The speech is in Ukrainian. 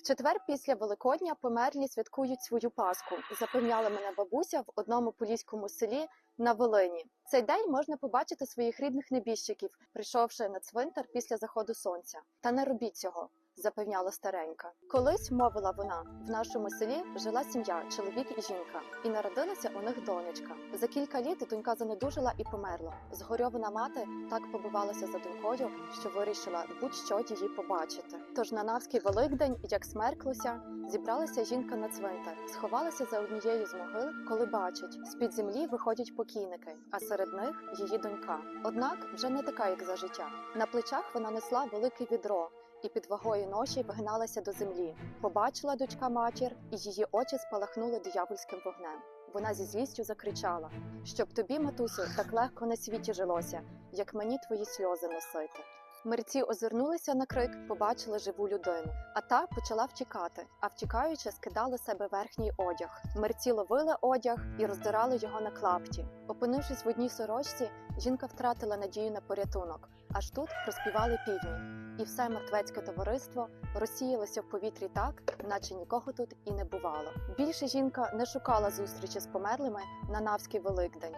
В четвер після Великодня померлі святкують свою Пасху. Запевняла мене бабуся в одному поліському селі на Волині. Цей день можна побачити своїх рідних небіжчиків, прийшовши на цвинтар після заходу сонця. Та не робіть цього. Запевняла старенька. Колись мовила вона в нашому селі жила сім'я, чоловік і жінка, і народилася у них донечка. За кілька літ донька занедужила і померла. Згорьована мати так побивалася за донькою, що вирішила будь-що її побачити. Тож на Навський Великдень, як смерклося, зібралася жінка на цвинтар, сховалася за однією з могил, коли бачить, з під землі виходять покійники, а серед них її донька. Однак вже не така, як за життя. На плечах вона несла велике відро. І під вагою ноші вигналася до землі. Побачила дочка матір, і її очі спалахнули диявольським вогнем. Вона зі злістю закричала: Щоб тобі, матусю, так легко на світі жилося, як мені твої сльози носити. Мерці озирнулися на крик, побачили живу людину, а та почала втікати, а втікаючи, скидали себе верхній одяг. Мерці ловили одяг і роздирали його на клапті. Опинившись в одній сорочці, жінка втратила надію на порятунок. Аж тут проспівали півні, і все мертвецьке товариство розсіялося в повітрі так, наче нікого тут і не бувало. Більше жінка не шукала зустрічі з померлими на Навський Великдень.